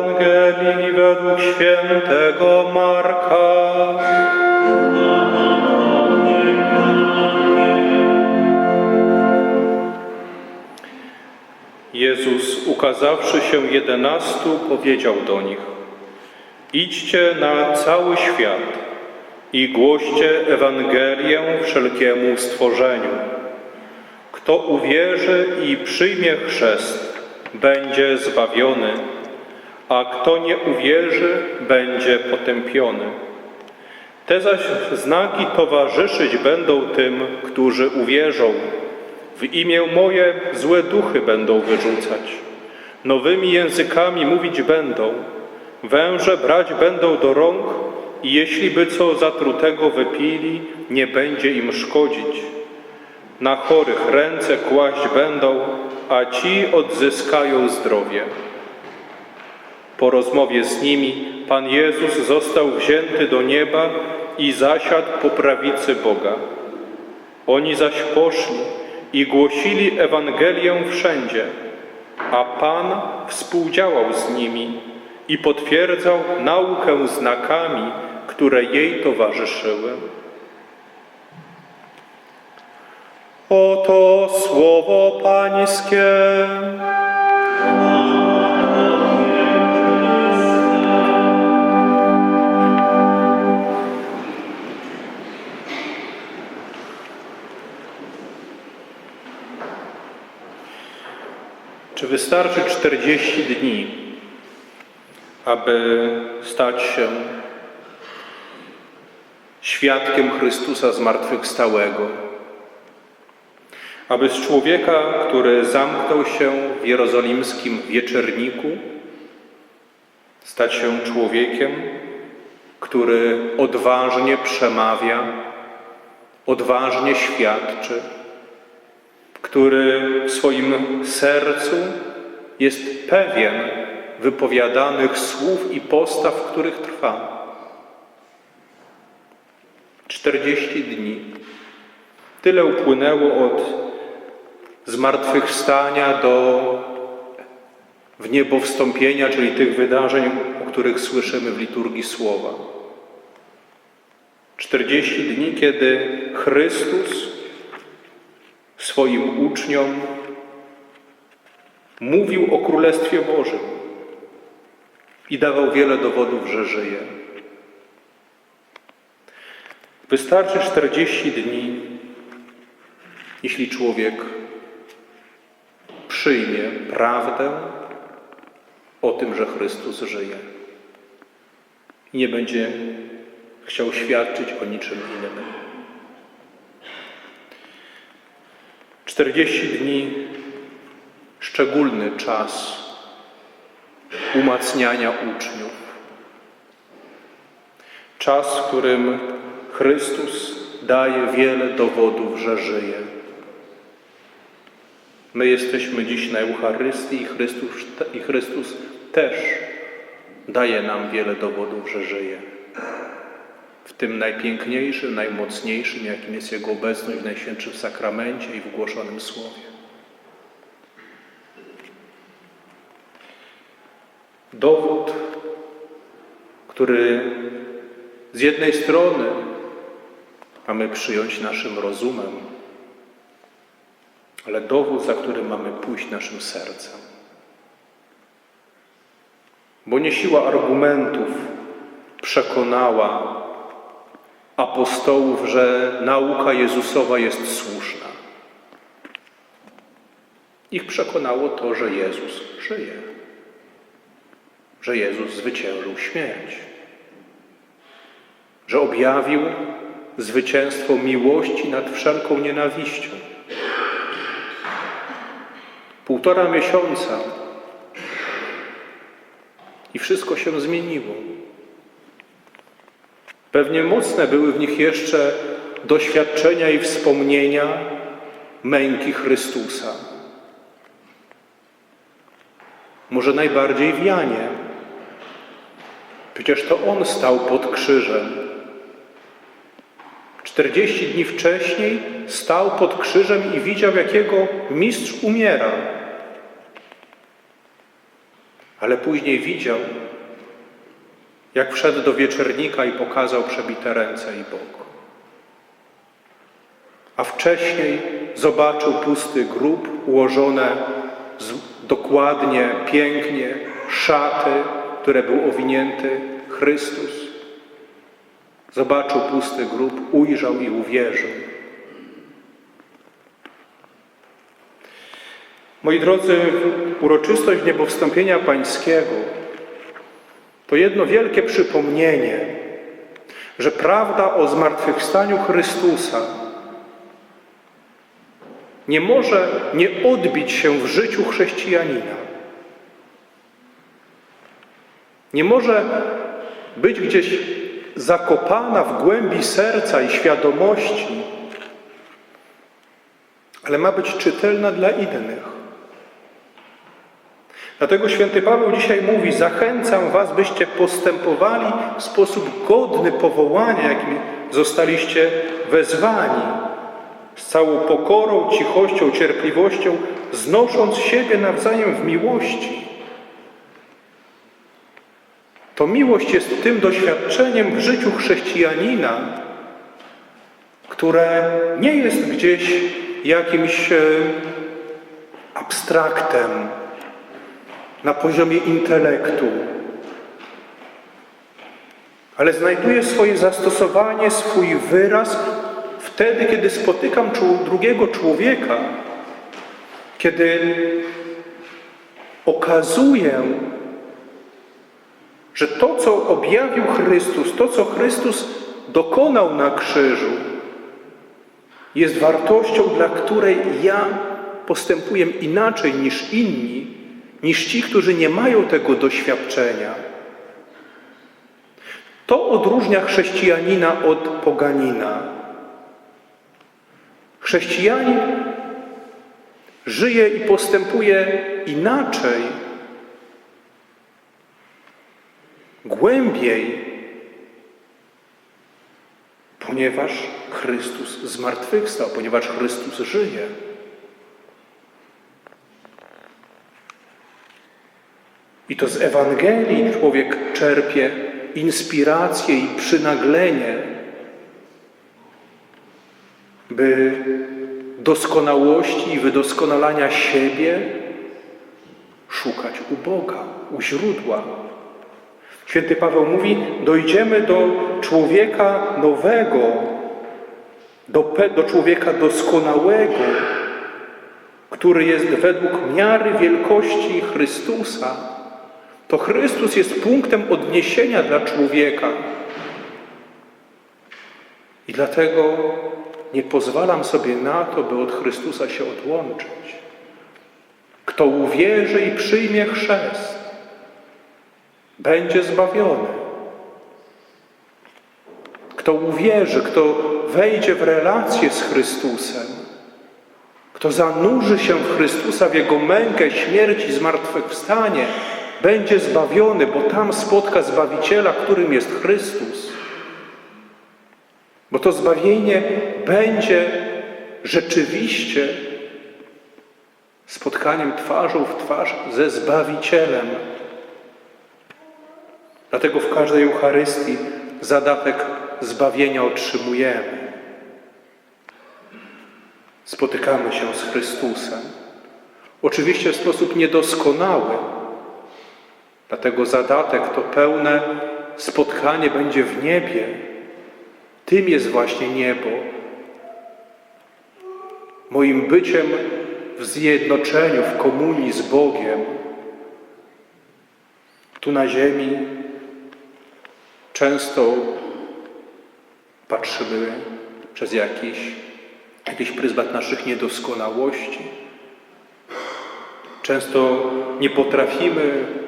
Ewangelii według świętego Marka. Jezus, ukazawszy się jedenastu, powiedział do nich: Idźcie na cały świat i głoście Ewangelię wszelkiemu stworzeniu. Kto uwierzy i przyjmie chrzest, będzie zbawiony, a kto nie uwierzy, będzie potępiony. Te zaś znaki towarzyszyć będą tym, którzy uwierzą. W imię moje złe duchy będą wyrzucać. Nowymi językami mówić będą. Węże brać będą do rąk i jeśli by co zatrutego wypili, nie będzie im szkodzić. Na chorych ręce kłaść będą, a ci odzyskają zdrowie. Po rozmowie z nimi Pan Jezus został wzięty do nieba i zasiadł po prawicy Boga. Oni zaś poszli i głosili Ewangelię wszędzie, a Pan współdziałał z nimi i potwierdzał naukę znakami, które jej towarzyszyły. Oto słowo Pańskie. Wystarczy 40 dni, aby stać się świadkiem Chrystusa zmartwychwstałego? Aby z człowieka, który zamknął się w jerozolimskim wieczerniku, stać się człowiekiem, który odważnie przemawia, odważnie świadczy, który w swoim sercu jest pewien wypowiadanych słów i postaw, w których trwa. 40 dni. Tyle upłynęło od zmartwychwstania do w niebo wstąpienia, czyli tych wydarzeń, o których słyszymy w liturgii słowa. 40 dni, kiedy Chrystus swoim uczniom mówił o Królestwie Bożym i dawał wiele dowodów, że żyje. Wystarczy 40 dni, jeśli człowiek przyjmie prawdę o tym, że Chrystus żyje nie będzie chciał świadczyć o niczym innym. 40 dni szczególny czas umacniania uczniów. Czas, w którym Chrystus daje wiele dowodów, że żyje. My jesteśmy dziś na Eucharystii i Chrystus, i Chrystus też daje nam wiele dowodów, że żyje. W tym najpiękniejszym, najmocniejszym, jakim jest Jego obecność w Najświętszym Sakramencie i w głoszonym Słowie. Dowód, który z jednej strony mamy przyjąć naszym rozumem, ale dowód, za którym mamy pójść naszym sercem. Bo nie siła argumentów przekonała apostołów, że nauka Jezusowa jest słuszna. Ich przekonało to, że Jezus żyje, że Jezus zwyciężył śmierć, że objawił zwycięstwo miłości nad wszelką nienawiścią. Półtora miesiąca i wszystko się zmieniło. Pewnie mocne były w nich jeszcze doświadczenia i wspomnienia męki Chrystusa. Może najbardziej w Janie. Przecież to On stał pod krzyżem. 40 dni wcześniej stał pod krzyżem i widział, jak jego mistrz umiera. ale później widział, jak wszedł do wieczernika i pokazał przebite ręce i bok. A wcześniej zobaczył pusty grób, ułożone dokładnie, pięknie, szaty, które był owinięty Chrystus. Zobaczył pusty grób, ujrzał i uwierzył. Moi drodzy, uroczystość niebowstąpienia Pańskiego to jedno wielkie przypomnienie, że prawda o zmartwychwstaniu Chrystusa nie może nie odbić się w życiu chrześcijanina. Nie może być gdzieś zakopana w głębi serca i świadomości, ale ma być czytelna dla innych. Dlatego święty Paweł dzisiaj mówi: Zachęcam Was, byście postępowali w sposób godny powołania, jakim zostaliście wezwani, z całą pokorą, cichością, cierpliwością, znosząc siebie nawzajem w miłości. To miłość jest tym doświadczeniem w życiu chrześcijanina, które nie jest gdzieś jakimś e, abstraktem, na poziomie intelektu, ale znajduje swoje zastosowanie, swój wyraz wtedy, kiedy spotykam drugiego człowieka, kiedy okazuję, że to, co objawił Chrystus, to, co Chrystus dokonał na krzyżu, jest wartością, dla której ja postępuję inaczej niż inni, niż ci, którzy nie mają tego doświadczenia. To odróżnia chrześcijanina od poganina. Chrześcijanin żyje i postępuje inaczej, głębiej, ponieważ Chrystus zmartwychwstał, ponieważ Chrystus żyje. I to z Ewangelii człowiek czerpie inspirację i przynaglenie, by doskonałości i wydoskonalania siebie szukać u Boga, u źródła. Święty Paweł mówi: dojdziemy do człowieka nowego, do, do człowieka doskonałego, który jest według miary wielkości Chrystusa to Chrystus jest punktem odniesienia dla człowieka. I dlatego nie pozwalam sobie na to, by od Chrystusa się odłączyć. Kto uwierzy i przyjmie chrzest, będzie zbawiony. Kto uwierzy, kto wejdzie w relację z Chrystusem, kto zanurzy się w Chrystusa, w Jego mękę, śmierć i zmartwychwstanie, będzie zbawiony, bo tam spotka Zbawiciela, którym jest Chrystus. Bo to zbawienie będzie rzeczywiście spotkaniem twarzą w twarz ze Zbawicielem. Dlatego w każdej Eucharystii zadatek zbawienia otrzymujemy. Spotykamy się z Chrystusem. Oczywiście w sposób niedoskonały, Dlatego zadatek to pełne spotkanie będzie w niebie. Tym jest właśnie niebo. Moim byciem w zjednoczeniu, w komunii z Bogiem. Tu na ziemi często patrzymy przez jakiś, jakiś pryzmat naszych niedoskonałości. Często nie potrafimy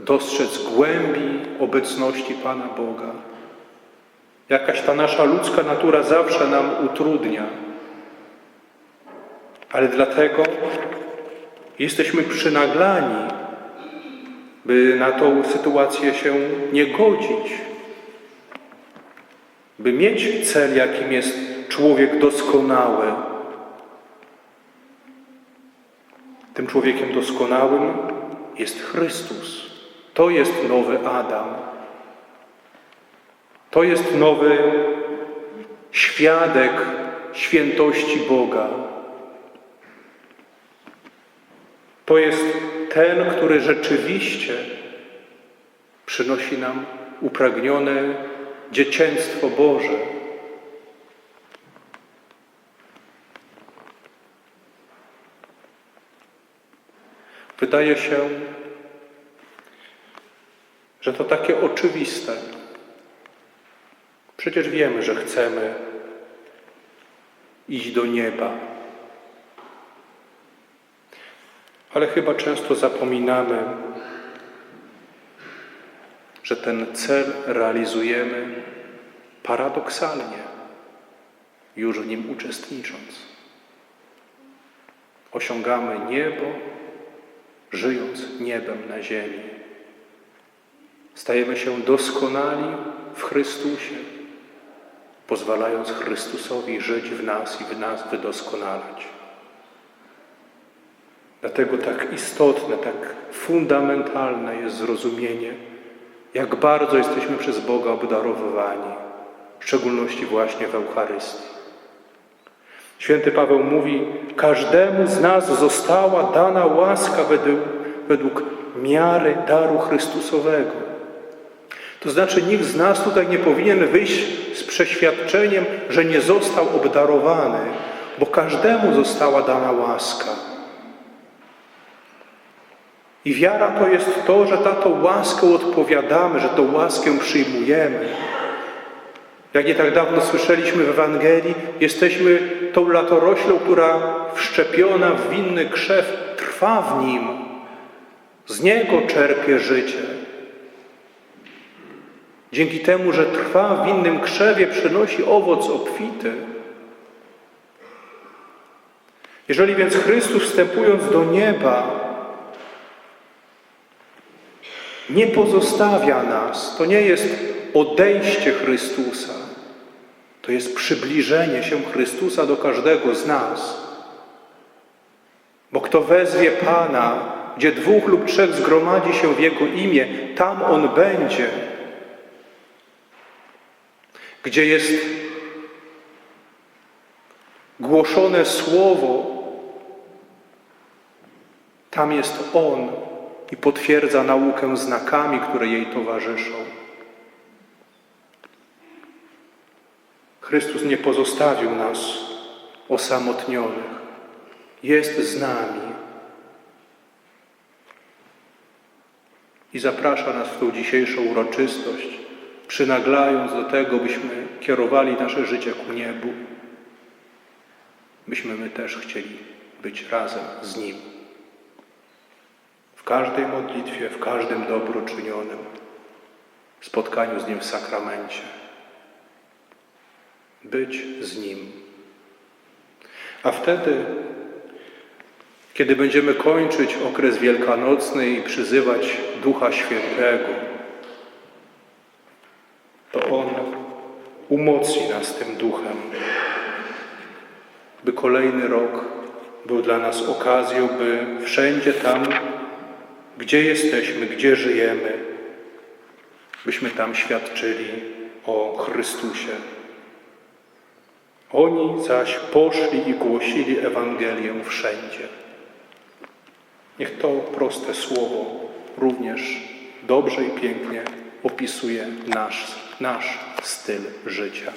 dostrzec głębi obecności Pana Boga. Jakaś ta nasza ludzka natura zawsze nam utrudnia, ale dlatego jesteśmy przynaglani, by na tą sytuację się nie godzić, by mieć cel, jakim jest człowiek doskonały. Tym człowiekiem doskonałym jest Chrystus. To jest nowy Adam. To jest nowy świadek świętości Boga. To jest ten, który rzeczywiście przynosi nam upragnione dziecięctwo Boże. Wydaje się, że to takie oczywiste. Przecież wiemy, że chcemy iść do nieba. Ale chyba często zapominamy, że ten cel realizujemy paradoksalnie, już w nim uczestnicząc. Osiągamy niebo, żyjąc niebem na ziemi. Stajemy się doskonali w Chrystusie, pozwalając Chrystusowi żyć w nas i w nas wydoskonalać. Dlatego tak istotne, tak fundamentalne jest zrozumienie, jak bardzo jesteśmy przez Boga obdarowywani, w szczególności właśnie w Eucharystii. Święty Paweł mówi, każdemu z nas została dana łaska według, według miary daru Chrystusowego. To znaczy nikt z nas tutaj nie powinien wyjść z przeświadczeniem, że nie został obdarowany, bo każdemu została dana łaska. I wiara to jest to, że na tą łaskę odpowiadamy, że tą łaskę przyjmujemy. Jak nie tak dawno słyszeliśmy w Ewangelii, jesteśmy tą latoroślą, która wszczepiona w winny krzew trwa w nim. Z niego czerpie życie. Dzięki temu, że trwa w innym krzewie, przynosi owoc obfity. Jeżeli więc Chrystus wstępując do nieba, nie pozostawia nas, to nie jest odejście Chrystusa, to jest przybliżenie się Chrystusa do każdego z nas. Bo kto wezwie Pana, gdzie dwóch lub trzech zgromadzi się w Jego imię, tam On będzie. Gdzie jest głoszone Słowo, tam jest On i potwierdza naukę znakami, które jej towarzyszą. Chrystus nie pozostawił nas osamotnionych. Jest z nami. I zaprasza nas w tą dzisiejszą uroczystość, przynaglając do tego, byśmy kierowali nasze życie ku niebu, byśmy my też chcieli być razem z Nim. W każdej modlitwie, w każdym dobru czynionym, spotkaniu z Nim w sakramencie być z Nim. A wtedy, kiedy będziemy kończyć okres wielkanocny i przyzywać Ducha Świętego, to On umocni nas tym Duchem, by kolejny rok był dla nas okazją, by wszędzie tam, gdzie jesteśmy, gdzie żyjemy, byśmy tam świadczyli o Chrystusie. Oni zaś poszli i głosili Ewangelię wszędzie. Niech to proste słowo również dobrze i pięknie opisuje nasz, nasz styl życia.